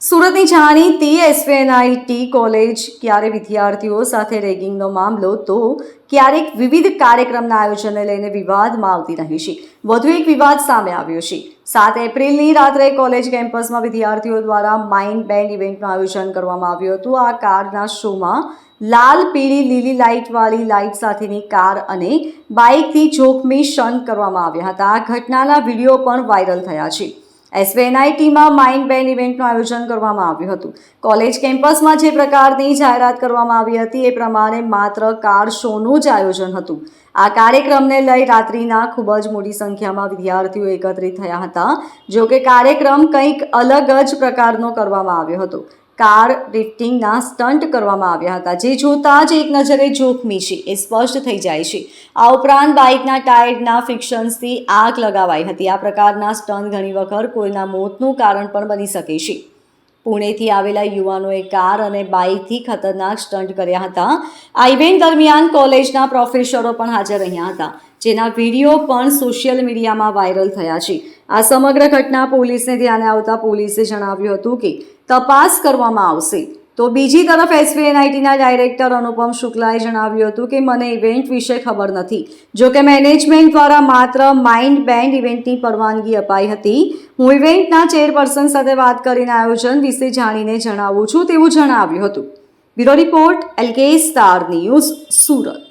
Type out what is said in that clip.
સુરતની જાણી જાણીતી એસવીએનઆઈટી કોલેજ ક્યારે વિદ્યાર્થીઓ સાથે રેગિંગનો મામલો તો ક્યારેક વિવિધ કાર્યક્રમના આયોજનને લઈને વિવાદમાં આવતી રહી છે. વધુ એક વિવાદ સામે આવ્યો છે. સાત એપ્રિલની રાત્રે કોલેજ કેમ્પસમાં વિદ્યાર્થીઓ દ્વારા માઇન્ડ બેન્ડ ઇવેન્ટનું આયોજન કરવામાં આવ્યું હતું. આ કારના શોમાં લાલ, પીળી, લીલી લાઇટવાળી લાઇટ સાથેની કાર અને બાઇકથી જોખમી શન કરવામાં આવ્યા હતા. આ ઘટનાના વીડિયો પણ વાયરલ થયા છે. એસવીએનઆઈટીમાં માઇન્ડ બેન્ડ ઇવેન્ટનું આયોજન કરવામાં આવ્યું હતું. કોલેજ કેમ્પસમાં જે પ્રકારની જાહેરાત કરવામાં આવી હતી એ પ્રમાણે માત્ર કાર શોનું જ આયોજન હતું. આ કાર્યક્રમને લઈ રાત્રિના ખૂબ જ મોટી સંખ્યામાં વિદ્યાર્થીઓ એકત્રિત થયા હતા જો કે કાર્યક્રમ કંઈક અલગ જ પ્રકારનો કરવામાં આવ્યો હતો. કાર રિફ્ટિંગના સ્ટન્ટ કરવામાં આવ્યા હતા. જે જોતા જ એક નજરે જોખમી છે. એ સ્પષ્ટ થઈ જાય છે. આ ઉપરાંત બાઇકના ટાયરના ફિક્શન્સથી આગ લગાવાઈ હતી. આ પ્રકારના સ્ટન્ટ ઘણી વખત કોઈના મોતનું કારણ પણ બની શકે છે. પુણેથી આવેલા યુવાનોએ કાર અને બાઇકથી ખતરનાક સ્ટન્ટ કર્યા હતા. આ ઇવેન્ટ દરમિયાન કોલેજના પ્રોફેસરો પણ હાજર રહ્યા હતા. જેના વીડિયો પણ સોશિયલ મીડિયામાં વાયરલ થયા છે. આ સમગ્ર ઘટના પોલીસને ધ્યાને આવતા પોલીસે જણાવ્યું હતું કે તપાસ કરવામાં આવશે. તો બીજી તરફ એસવીએનઆઈટીના ડાયરેક્ટર અનુપમ શુક્લાએ જણાવ્યું હતું કે, મને ઇવેન્ટ વિશે ખબર નથી. જો કે મેનેજમેન્ટ દ્વારા માત્ર માઇન્ડ બેન્ડ ઇવેન્ટની પરવાનગી અપાઈ હતી. હું ઇવેન્ટના ચેરપર્સન સાથે વાત કરીને આયોજન વિશે જાણીને જણાવું છું, તેવું જણાવ્યું હતું. Bureau report LK star news, Surat.